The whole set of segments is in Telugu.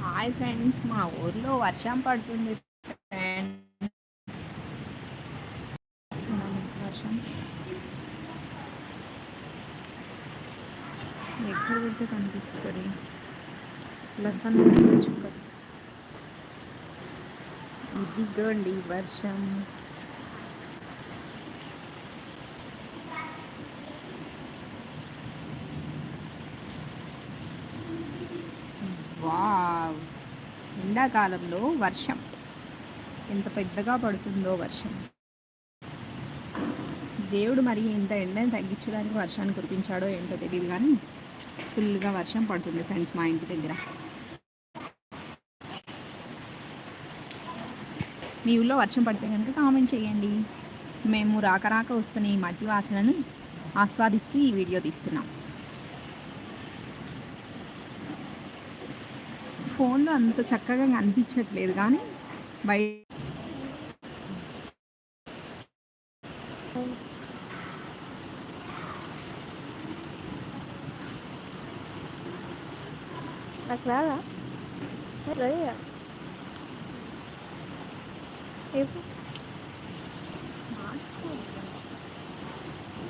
హాయ్ ఫ్రెండ్స్ మా ఊర్లో వర్షం పడుతుంది వర్షం. ఎక్కడ పెడితే కనిపిస్తుంది? లసన్ చుక్క. ఇదిగోండి వర్షం. వావ్. ఎండాకాలంలో వర్షం. ఎంత పెద్దగా పడుతుందో వర్షం. దేవుడు మరి ఇంత ఎండని తగ్గించడానికి వర్షాన్ని కురిపించాడో ఏంటో తెలియదు కానీ ఫుల్గా వర్షం పడుతుంది ఫ్రెండ్స్ మా ఇంటి దగ్గర. మీ ఊళ్ళో వర్షం పడితే కనుక కామెంట్ చేయండి. మేము రాక రాక వస్తున్న ఈ మట్టి వాసనను ఆస్వాదిస్తూ ఈ వీడియో తీస్తున్నాం. ఫోన్లో అంత చక్కగా కనిపించట్లేదు కానీ బయట నాకు రాదా? Ready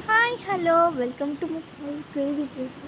hi hello. Welcome to my crazy place